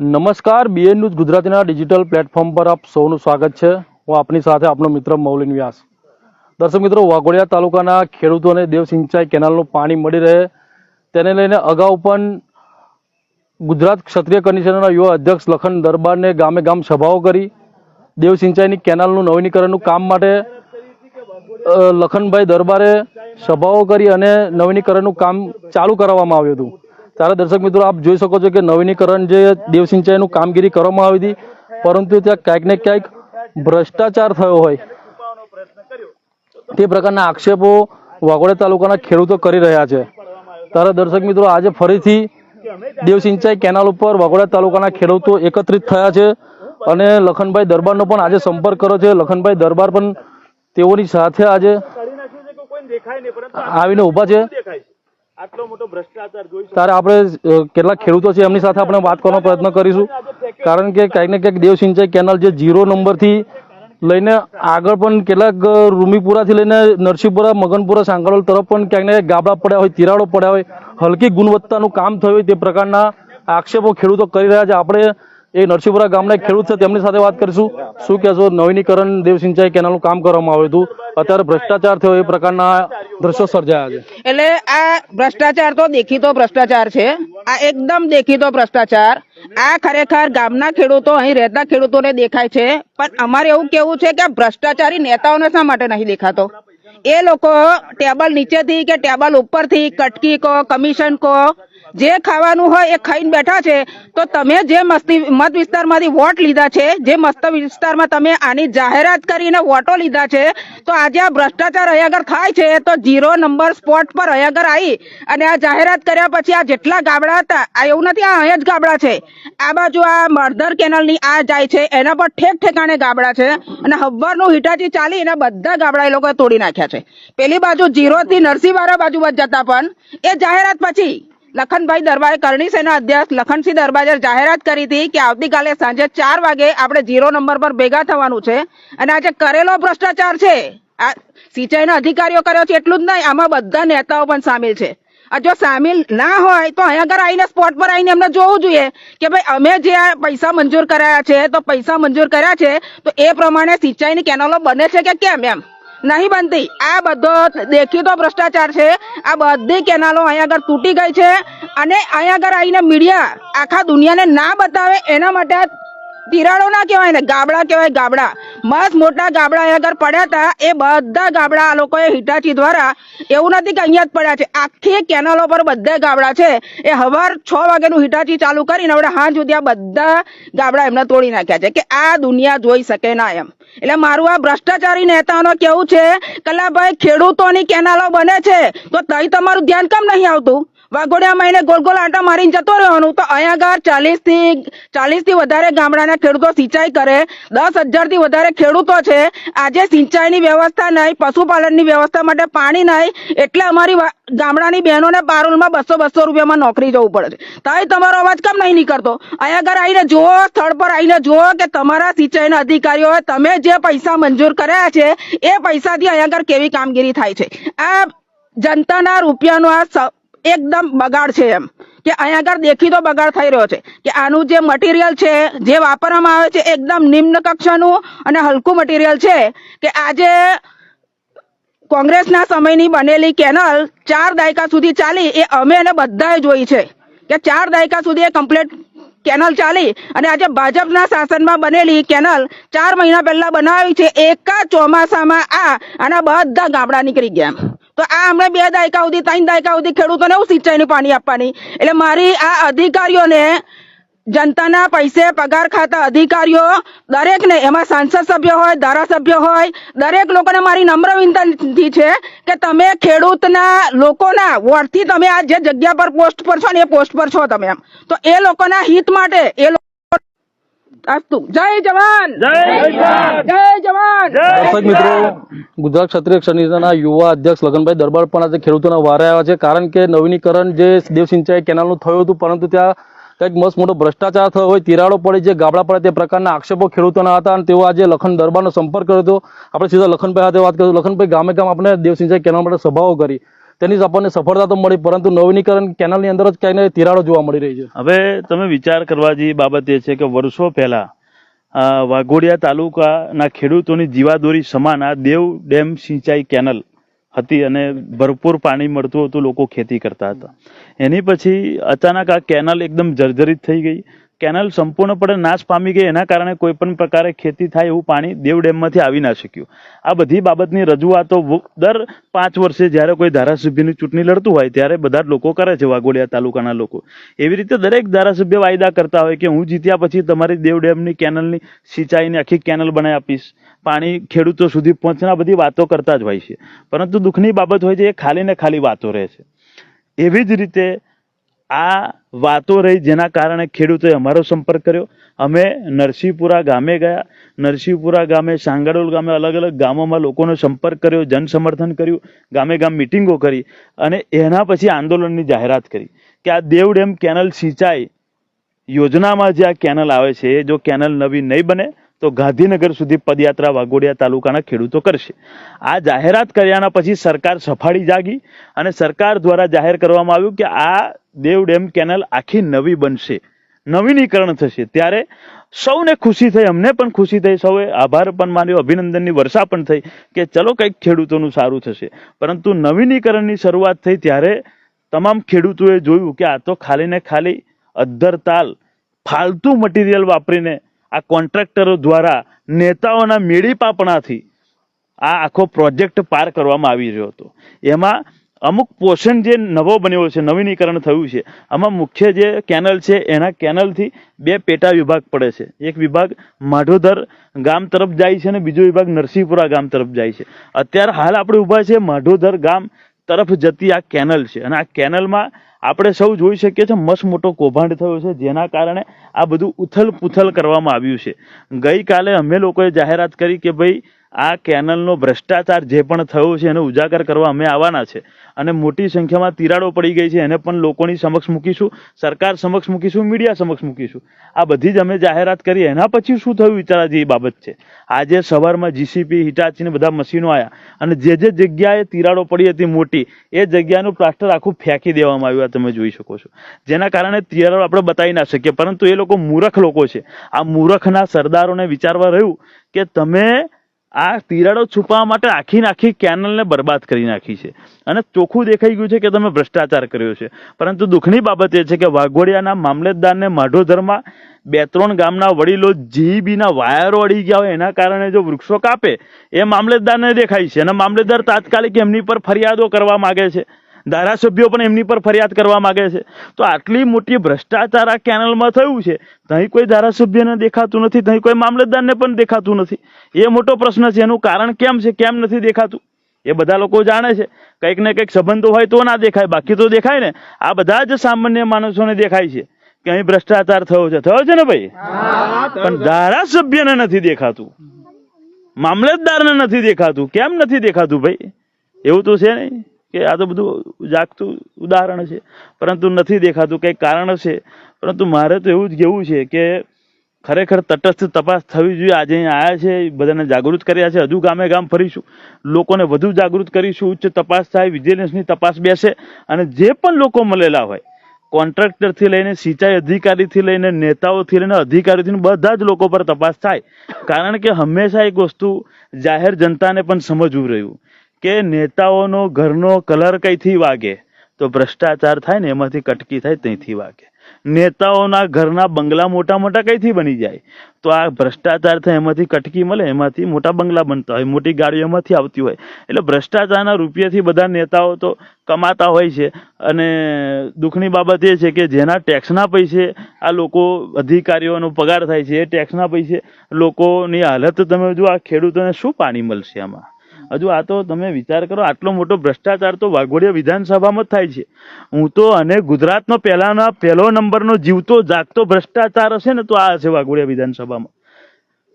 નમસ્કાર BN news ગુજરાતીના digital platform પર આપ સૌનું સ્વાગત છે. હું આપની સાથે આપનો મિત્ર મૌલિન વ્યાસ. દર્શક મિત્રો, વાઘોડિયા તાલુકાના ખેડૂતોને દેવ સિંચાઈ કેનાલનું પાણી મળી રહે. તેને લઈને અગાઉ પણ ગુજરાત ક્ષત્રિય કમિશનના યુવા અધ્યક્ષ લખન દરબારને ગામે ગામ સભાઓ કરી. દેવ સિંચાઈની કેનાલનું નવીનીકરણનું કામ માટે લખનભાઈ દરબારે સભાઓ કરી અને નવીનીકરણનું કામ ચાલુ કરવામાં આવ્યું હતું. ત્યારે દર્શક મિત્રો, આપ જોઈ શકો છો કે નવીનીકરણ જે દેવ સિંચાઈનું કામગીરી કરવામાં આવી હતી, પરંતુ ત્યાં ક્યાંક ને ક્યાંક ભ્રષ્ટાચાર થયો હોય. તે પ્રકારના આક્ષેપો વાઘોડા તાલુકાના ખેડૂતો કરી રહ્યા છે. ત્યારે દર્શક મિત્રો, આજે ફરીથી દેવ સિંચાઈ કેનાલ ઉપર વાઘોડા તાલુકાના ખેડૂતો એકત્રિત થયા છે અને લખનભાઈ દરબારનો પણ આજે સંપર્ક કર્યો છે. લખનભાઈ દરબાર પણ તેઓની સાથે આજે આવીને ઊભા છે. આટલો મોટો ભ્રષ્ટાચાર જોઈ તારે આપણે કેટલાક ખેડૂતો છે એમની સાથે આપણે વાત કરવાનો પ્રયત્ન કરીશું. કારણ કે કંઈક ને ક્યાંક દેવ સિંચાઈ કેનાલ જે ઝીરો નંબરથી લઈને આગળ પણ કેટલાક રૂમીપુરાથી લઈને નરસિંહપુરા મગનપુરા સાંગળોલ તરફ પણ ક્યાંક ને ક્યાંક ગાબડા પડ્યા હોય તિરાડો પડ્યા હોય હલકી ગુણવત્તાનું કામ થયું હોય તે પ્રકારના આક્ષેપો ખેડૂતો કરી રહ્યા છે. આપણે એ નરસિંહપુરા ગામના એક ખેડૂત છે, તેમની સાથે વાત કરીશું. શું કહેશો, નવીનીકરણ દેવ સિંચાઈ કેનાલનું કામ કરવામાં આવ્યું હતું. અત્યારે ભ્રષ્ટાચાર થયો, એ પ્રકારના દ્રશ્યો સર્જાયા છે. એટલે આ ભ્રષ્ટાચાર તો દેખીતો ભ્રષ્ટાચાર છે. આ એકદમ દેખીતો ભ્રષ્ટાચાર. આ ખરેખર ગામના ખેડૂતો, અહીં રહેતા ખેડૂતોને દેખાય છે. પણ અમારે એવું કેવું છે કે ભ્રષ્ટાચારી નેતાઓને શા માટે નહીં દેખાતો? એ લોકો ટેબલ નીચેથી કે ટેબલ ઉપરથી કટકી કો, કમિશન કહો જે ખાવાનું હોય એ ખાઈને બેઠા છે, તો તમે જે મસ્તી, મત વિસ્તારમાંથી વોટ લીધા છે, જે મસ્ત વિસ્તારમાં તમે આની જાહેરાત કરીને વોટો લીધા છે, તો આજે આ ભ્રષ્ટાચાર આગળ થાય છે, તો ઝીરો નંબર સ્પોટ પર અહીં આવી અને આ જાહેરાત કર્યા પછી આ જેટલા ગાબડા હતા, આ એવું નથી, આ અહીંયા જ ગાબડા છે. આ બાજુ આ મર્ધર કેનલની આ જાય છે, એના પર ઠેક ઠેકાણે ગાબડા છે અને હબ્બરનું હિટાચી ચાલી એના બધા ગાબડા એ લોકોએ તોડી નાખ્યા છે. પેલી બાજુ ઝીરોથી નરસિંહવાળા બાજુ જતા પણ, એ જાહેરાત પછી લખનભાઈ દરબારે કરણી સેના અધ્યક્ષ લખનસિંહ દરબારે જાહેરાત કરી હતી કે આવતીકાલે સાંજે ચાર વાગે આપણે ઝીરો નંબર પર ભેગા થવાનું છે. અને આજે કરેલો ભ્રષ્ટાચાર છે. સિંચાઈના અધિકારીઓ કર્યો છે એટલું જ નહીં, આમાં બધા નેતાઓ પણ સામેલ છે. જો સામેલ ના હોય તો અહીંયા આગળ આવીને સ્પોટ પર આવીને એમને જોવું જોઈએ કે ભાઈ અમે જે આ પૈસા મંજૂર કરાયા છે, તો પૈસા મંજૂર કર્યા છે, તો એ પ્રમાણે સિંચાઈની કેનાલો બને છે કે કેમ એમ? નહીં બનતી. આ બધો દેખીતો ભ્રષ્ટાચાર છે. આ બધી કેનાલો અહીંયા આગળ તૂટી ગઈ છે અને અહીંયા આગળ આવીને મીડિયા આખા દુનિયાને ના બતાવે એના માટે તિરાડો ના કહેવાય ને, ગાબડા કહેવાય ગાબડા. મસ્ત મોટા ગાબડા અહીંયા આગળ પડ્યા હતા. એ બધા ગાબડા આ લોકોએ હિટાચી દ્વારા એવું નથી કે અહીંયા જ પડ્યા છે. આખી કેનાલો પર બધા ગાબડા છે. એ હવાર છ વાગ્યાનું હિટાચી ચાલુ કરીને હવે હાંજ સુધી આ બધા ગાબડા એમને તોડી નાખ્યા છે કે આ દુનિયા જોઈ શકે ના એમ. એટલે મારું આ ભ્રષ્ટાચારી નેતાનો કેવું છે? કલાભાઈ, ખેડૂતોની કેનાલો બને છે. તો તઈ તમારું ધ્યાન કેમ નહીં આવતું? વાઘોડિયા મહિને ગોલ ગોલ આંટા મારીને જતો રહેવાનું. તો અહીંયા આગળ ચાલીસથી ચાલીસથી વધારે ગામડાના ખેડૂતો સિંચાઈ કરે. દસ હજારથી વધારે ખેડૂતો છે. આજે સિંચાઈની વ્યવસ્થા નહીં, પશુપાલનની વ્યવસ્થા માટે પાણી નહીં. એટલે અમારી ગામડાની બહેનોને પારુલમાં બસો બસો રૂપિયામાં નોકરી જવું પડે છે. તાઈ તમારો અવાજ કેમ નહીં નીકળતો? અહીંયા આગળ આવીને જુઓ, સ્થળ પર આવીને જુઓ કે તમારા સિંચાઈના અધિકારીઓએ તમે જે પૈસા મંજૂર કર્યા છે, એ પૈસાથી અહીંયા આગળ કેવી કામગીરી થાય છે. આ જનતાના રૂપિયાનો આ એકદમ બગાડ છે એમ. કે અહીંયા આગળ દેખીતો બગાડ થઈ રહ્યો છે. કે આનું જે મટીરિયલ છે, જે વાપરવામાં આવે છે એકદમ નિમ્ન કક્ષાનું અને હલકું મટીરિયલ છે. કે આજે કોંગ્રેસના સમયની બનેલી કેનલ ચાર દાયકા સુધી ચાલી, એ અમે અને બધાએ જોઈ છે. કે ચાર દાયકા સુધી એ કમ્પ્લેટ કેનલ ચાલી અને આજે ભાજપના શાસનમાં બનેલી કેનલ ચાર મહિના પહેલા બનાવી છે. એકા ચોમાસામાં આ આના બધા ગામડા નીકળી ગયા તો આ અમે બે દાયકા સુધી, ત્રણ દાયકા સુધી ખેડૂતોને એવું સિંચાઈનું પાણી આપવાની. એટલે મારી આ અધિકારીઓને જનતાના પૈસે પગાર ખાતા અધિકારીઓ, દરેકને, એમાં સાંસદ સભ્ય હોય, ધારાસભ્ય હોય, દરેક લોકોને મારી નમ્ર વિનંતી છે કે તમે ખેડૂતના લોકોના વોર્ડથી તમે આ જે જગ્યા પર પોસ્ટ પર છો ને એ પોસ્ટ પર છો તમે એમ. તો એ લોકોના હિત માટે, એ અસ્તુ જય જવાન! જય જવાન! દર્શક મિત્રો ગુજરાત ક્ષત્રિય ક્ષણિજના યુવા અધ્યક્ષ લગનભાઈ દરબાર પણ આજે ખેડૂતોના વારે આવ્યા છે. કારણ કે નવીનીકરણ જે દેવ સિંચાઈ કેનાલનું થયું હતું પરંતુ ત્યાં કંઈક મસ્ત મોટો ભ્રષ્ટાચાર થયો હોય તિરાડો પડે જે ગાબડા પડે તે પ્રકારના આક્ષેપો ખેડૂતોના હતા અને તેઓ આજે લખન દરબારનો સંપર્ક કર્યો હતો. આપણે સીધા લખનભાઈ સાથે વાત કરીશું. લખનભાઈ ગામે ગામ આપણે દેવ સિંચાઈ કેનાલ માટે સભાઓ કરી. તેની આપણને સફળતા તો મળી, પરંતુ નવીનીકરણ કેનાલની અંદર જ ક્યાંય તિરાડો જોવા મળી રહી છે. હવે તમે વિચાર કરવા જેવી બાબત એ છે કે વર્ષો પહેલા વાઘોડિયા તાલુકાના ખેડૂતોની જીવાદોરી સમાન આ દેવ ડેમ સિંચાઈ કેનલ હતી અને ભરપૂર પાણી મળતું હતું, લોકો ખેતી કરતા હતા. એની પછી અચાનક આ કેનલ એકદમ જર્જરિત થઈ ગઈ. કેનલ સંપૂર્ણપણે નાશ પામી ગઈ. એના કારણે કોઈ પણ પ્રકારે ખેતી થાય એવું પાણી દેવ ડેમમાંથી આવી ના શક્યું. આ બધી બાબતની રજૂઆતો દર પાંચ વર્ષે જ્યારે કોઈ ધારાસભ્યની ચૂંટણી લડતું હોય, ત્યારે બધા લોકો કરે છે, વાઘોડિયા તાલુકાના લોકો. એવી રીતે દરેક ધારાસભ્ય વાયદા કરતા હોય કે હું જીત્યા પછી તમારી દેવ ડેમની કેનલની સિંચાઈની આખી કેનલ બનાવી આપીશ. પાણી ખેડૂતો સુધી પહોંચના બધી વાતો કરતા જ હોય છે. પરંતુ દુઃખની બાબત હોય છે, એ ખાલી ને ખાલી વાતો રહે છે. એવી જ રીતે આ વાતો રહી જેના કારણે ખેડૂતોએ અમારો સંપર્ક કર્યો. અમે નરસિંહપુરા ગામે ગયા. નરસિંહપુરા ગામે, સાંગાડોલ ગામે અલગ અલગ ગામોમાં લોકોનો સંપર્ક કર્યો જન સમર્થન કર્યું, ગામે ગામ મિટિંગો કરી અને એના પછી આંદોલનની જાહેરાત કરી કે આ દેવ ડેમ કેનલ સિંચાઈ યોજનામાં જે આ કેનલ આવે છે એ જો કેનલ નવી નહીં બને તો ગાંધીનગર સુધી પદયાત્રા વાઘોડિયા તાલુકાના ખેડૂતો કરશે. આ જાહેરાત કર્યાના પછી સરકાર સફાળી જાગી અને સરકાર દ્વારા જાહેર કરવામાં આવ્યું કે આ દેવ ડેમ કેનલ આખી નવી બનશે. નવીનીકરણ થશે. ત્યારે સૌને ખુશી થઈ, અમને પણ ખુશી થઈ. સૌએ આભાર પણ માન્યો, અભિનંદનની વર્ષા પણ થઈ કે ચલો કંઈક ખેડૂતોનું સારું થશે. પરંતુ નવીનીકરણની શરૂઆત થઈ ત્યારે તમામ ખેડૂતોએ જોયું કે આ તો ખાલી ને ખાલી અદ્ધર તાલ, ફાલતુ મટીરિયલ વાપરીને આ કોન્ટ્રાક્ટરો દ્વારા, નેતાઓના મેળીપાપણાથી આ આખો પ્રોજેક્ટ પાર કરવામાં આવી રહ્યો હતો. એમાં અમુક પોર્શન જે નવો બન્યો છે, નવીનીકરણ થયું છે, આમાં મુખ્ય જે કેનલ છે, એના કેનલથી બે પેટા વિભાગ પડે છે. એક વિભાગ માઢોદર ગામ તરફ જાય છે અને બીજો વિભાગ નરસિંહપુરા ગામ તરફ જાય છે. અત્યારે હાલ આપણે ઊભા છે માઢોદર ગામ તરફ જતી આ કેનલ છે. અને આ કેનલમાં આપણે સૌ જોઈ શકીએ છીએ મસ્ત મોટો કૌભાંડ થયો છે, જેના કારણે આ બધું ઉથલ પુથલ કરવામાં આવ્યું છે. ગઈકાલે અમે લોકોએ જાહેરાત કરી કે ભાઈ આ કેનલનો ભ્રષ્ટાચાર જે પણ થયો છે એને ઉજાગર કરવા અમે આવવાના છે. અને મોટી સંખ્યામાં તિરાડો પડી ગઈ છે, એને પણ લોકોની સમક્ષ મૂકીશું, સરકાર સમક્ષ મૂકીશું, મીડિયા સમક્ષ મૂકીશું. આ બધી જ અમે જાહેરાત કરી એના પછી શું થયું વિચારા જેવી બાબત છે. આજે સવારમાં જીસીપી હિટાચીને બધા મશીનો આવ્યા અને જે જે જગ્યાએ તિરાડો પડી હતી મોટી, એ જગ્યાનું પ્લાસ્ટર આખું ફેંકી દેવામાં આવ્યું તમે જોઈ શકો છો. જેના કારણે તિરાડો આપણે બતાવી ના શકીએ, પરંતુ એ લોકો મૂરખ લોકો છે. આ મૂરખના સરદારોને વિચારવા રહ્યું કે તમે આ તિરાડો છુપાવવા માટે આખી આખી કેનલને બરબાદ કરી નાખી છે. અને ચોખ્ખું દેખાઈ ગયું છે કે તમે ભ્રષ્ટાચાર કર્યો છે. પરંતુ દુઃખની બાબત એ છે કે વાઘોડિયાના મામલેદારને માઢોધરમાં બે ત્રણ ગામના વડીલો જીબીના વાયરો અડી ગયા હોય એના કારણે જો વૃક્ષો કાપે, એ મામલતદારને દેખાય છે. અને મામલેદાર તાત્કાલિક એમની પર ફરિયાદો કરવા માગે છે. ધારાસભ્યો પણ એમની પર ફરિયાદ કરવા માગે છે. તો આટલી મોટી ભ્રષ્ટાચાર આ કેનલમાં થયું છે અહીં કોઈ ધારાસભ્યને દેખાતું નથી અહીં કોઈ મામલતદારને પણ દેખાતું નથી. એ મોટો પ્રશ્ન છે, એનું કારણ કેમ છે, કેમ નથી દેખાતું? એ બધા લોકો જાણે છે. કંઈક ને કંઈક સંબંધો હોય તો ના દેખાય, બાકી તો દેખાય ને. આ બધા જ સામાન્ય માણસોને દેખાય છે કે અહીં ભ્રષ્ટાચાર થયો છે. થયો છે ને ભાઈ? પણ ધારાસભ્યને નથી દેખાતું. મામલતદારને નથી દેખાતું. કેમ નથી દેખાતું ભાઈ? એવું તો છે નહીં. કે આ તો બધું જાગતું ઉદાહરણ છે. પરંતુ નથી દેખાતું, કંઈક કારણ છે. પરંતુ મારે તો એવું જ કહેવું છે કે ખરેખર તટસ્થ તપાસ થવી જોઈએ. આજે આવ્યા છે, બધાને જાગૃત કર્યા છે. હજુ ગામે ગામ ફરીશું. લોકોને વધુ જાગૃત કરીશું. ઉચ્ચ તપાસ થાય, વિજિલન્સની તપાસ બેસે અને જે પણ લોકો મળેલા હોય, કોન્ટ્રાક્ટરથી લઈને સિંચાઈ અધિકારીથી લઈને નેતાઓથી લઈને અધિકારીથી બધા જ લોકો પર તપાસ થાય. કારણ કે હંમેશા એક વસ્તુ જાહેર જનતાને પણ સમજવું રહ્યું. કે નેતાઓનો ઘરનો કલર કઈથી વાગે? તો ભ્રષ્ટાચાર થાય ને એમાંથી કટકી થાય ત્યાંથી વાગે. નેતાઓના ઘરના બંગલા મોટા મોટા કઈથી બની જાય? તો આ ભ્રષ્ટાચાર થાય એમાંથી કટકી મળે, એમાંથી મોટા બંગલા બનતા હોય, મોટી ગાડીઓ એમાંથી આવતી હોય. એટલે ભ્રષ્ટાચારના રૂપિયાથી બધા નેતાઓ તો કમાતા હોય છે. અને દુઃખની બાબત એ છે કે જેના ટેક્સના પૈસે આ લોકો અધિકારીઓનો પગાર થાય છે, એ ટેક્સના પૈસે લોકોની હાલત તમે જો આ ખેડૂતોને શું પાણી મળશે આમાં? હજુ આ તો તમે વિચાર કરો, આટલો મોટો ભ્રષ્ટાચાર તો વાઘોડિયા વિધાનસભામાં જ થાય છે. હું તો અને ગુજરાતનો પહેલાના પહેલો નંબરનો જીવતો, જાગતો ભ્રષ્ટાચાર હશે ને તો આ હશે વાઘોડિયા વિધાનસભામાં.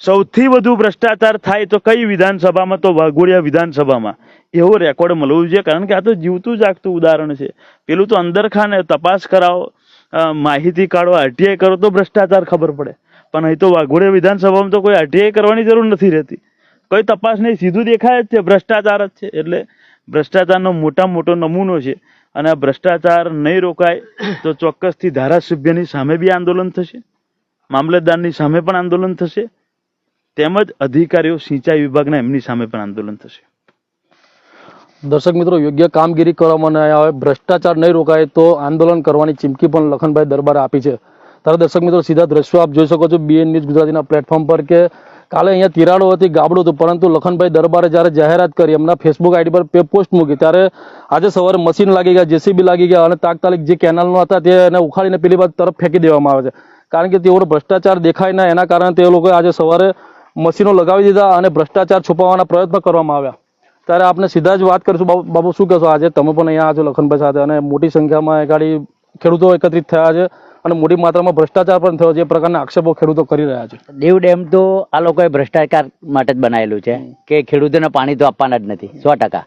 સૌથી વધુ ભ્રષ્ટાચાર થાય તો કઈ વિધાનસભામાં? તો વાઘોડિયા વિધાનસભામાં. એવો રેકોર્ડ મળવું જોઈએ, કારણ કે આ તો જીવતું, જાગતું ઉદાહરણ છે. પેલું તો અંદર ખાને તપાસ કરાવો માહિતી કાઢો, આરટીઆઈ કરો તો ભ્રષ્ટાચાર ખબર પડે. પણ અહીં તો વાઘોડિયા વિધાનસભામાં તો કોઈ આરટીઆઈ કરવાની જરૂર નથી રહેતી. કોઈ તપાસ નહીં, સીધું દેખાય જ છે, ભ્રષ્ટાચાર જ છે. એટલે ભ્રષ્ટાચારનો મોટા મોટો નમૂનો છે. અને ભ્રષ્ટાચાર નહીં રોકાય તો ચોક્કસથી ધારાસભ્યની સામે બી આંદોલન થશે. મામલતદારની સામે પણ આંદોલન થશે. તેમજ અધિકારીઓ સિંચાઈ વિભાગના એમની સામે પણ આંદોલન થશે. દર્શક મિત્રો, યોગ્ય કામગીરી કરવામાં ન આવે, ભ્રષ્ટાચાર નહીં રોકાય તો આંદોલન કરવાની ચીમકી પણ લખનભાઈ દરબાર આપી છે. ત્યારે દર્શક મિત્રો, સીધા દ્રશ્યો આપ જોઈ શકો છો. બીએન ન્યૂઝ ગુજરાતીના પ્લેટફોર્મ પર કે કાલે અહીંયા તિરાડો હતી, ગાબડું હતું, પરંતુ લખનભાઈ દરબારે જ્યારે જાહેરાત કરી, એમના ફેસબુક આઈડી પર પોસ્ટ મૂકી, ત્યારે આજે સવારે મશીન લાગી ગયા જેસીબી લાગી ગયા અને તાત્કાલિક જે કેનાલનો હતા તે એને ઉખાડીને પેલી બાજુ તરફ ફેંકી દેવામાં આવે છે. કારણ કે તેઓનો ભ્રષ્ટાચાર દેખાય ના, એના કારણે તે લોકોએ આજે સવારે મશીનો લગાવી દીધા અને ભ્રષ્ટાચાર છુપાવવાના પ્રયત્ન કરવામાં આવ્યા. ત્યારે આપણે સીધા જ વાત કરીશું. બાબુ શું કહેશો આજે? તમે પણ અહીંયા આજો લખનભાઈ સાથે અને મોટી સંખ્યામાં ગાડી ખેડૂતો એકત્રિત થયા છે. અને મોટી માત્રામાં ભ્રષ્ટાચાર પણ થયો છે. એ પ્રકારના આક્ષેપો ખેડૂતો કરી રહ્યા છે. દીવ ડેમ તો આ લોકોએ ભ્રષ્ટાચાર માટે જ બનાવેલું છે. કે ખેડૂતોને પાણી તો આપવાના જ નથી સો ટકા.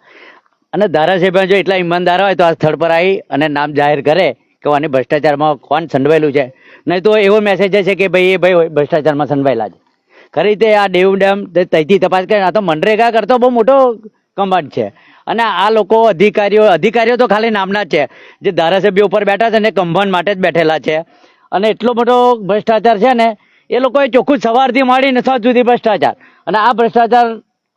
અને ધારાસભ્ય જો એટલા ઈમાનદાર હોય તો આ સ્થળ પર આવી અને નામ જાહેર કરે કે આની ભ્રષ્ટાચારમાં કોણ સંડવાયેલું છે. નહીં તો એવો મેસેજ છે કે ભાઈ એ ભાઈ ભ્રષ્ટાચારમાં સંડવાયેલા છે. ખરી રીતે આ દેવ ડેમ તે તપાસ કરે આ તો મનરેગા કરતો બહુ મોટો કમાન્ડ છે. અને આ લોકો અધિકારીઓ અધિકારીઓ તો ખાલી નામના છે. જે ધારાસભ્ય ઉપર બેઠા છે ને કંભન માટે જ બેઠેલા છે. અને એટલો મોટો ભ્રષ્ટાચાર છે ને, એ લોકોએ ચોખ્ખું સવારથી માંડીને સાંજ સુધી ભ્રષ્ટાચાર. અને આ ભ્રષ્ટાચાર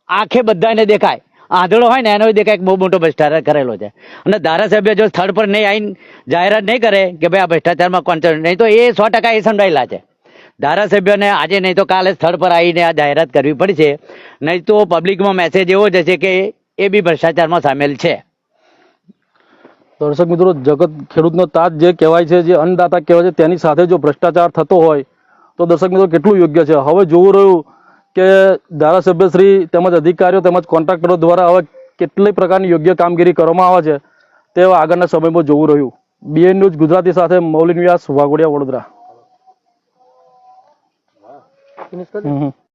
આંખે બધાને દેખાય. આંધળો હોય ને, એનો દેખાય બહુ મોટો ભ્રષ્ટાચાર કરેલો છે. અને ધારાસભ્ય જો સ્થળ પર નહીં આવીને જાહેરાત નહીં કરે કે ભાઈ આ ભ્રષ્ટાચારમાં કોણ નહીં તો એ સો ટકા એ સંડાયેલા છે. ધારાસભ્યોને આજે નહીં તો કાલે સ્થળ પર આવીને આ જાહેરાત કરવી પડશે. નહીં તો પબ્લિકમાં મેસેજ એવો જશે કે એ બી ભ્રષ્ટાચારમાં સામેલ છે. દર્શક મિત્રો જગત ખેડૂતનો તાજ જે કહેવાય છે જે અન્નદાતા કહેવાય છે તેની સાથે જો ભ્રષ્ટાચાર થતો હોય તો દર્શક મિત્રો કેટલું યોગ્ય છે? હવે જોવું રહ્યું કે ધારાસભ્યશ્રી તેમજ અધિકારીઓ તેમજ કોન્ટ્રાક્ટરો દ્વારા હવે કેટલી પ્રકારની યોગ્ય કામગીરી કરવામાં આવે છે તે આગળના સમયમાં જોવું રહ્યું. બીએન ન્યૂઝ ગુજરાતી સાથે મૌલિન વ્યાસ વાઘોડિયા વડોદરા.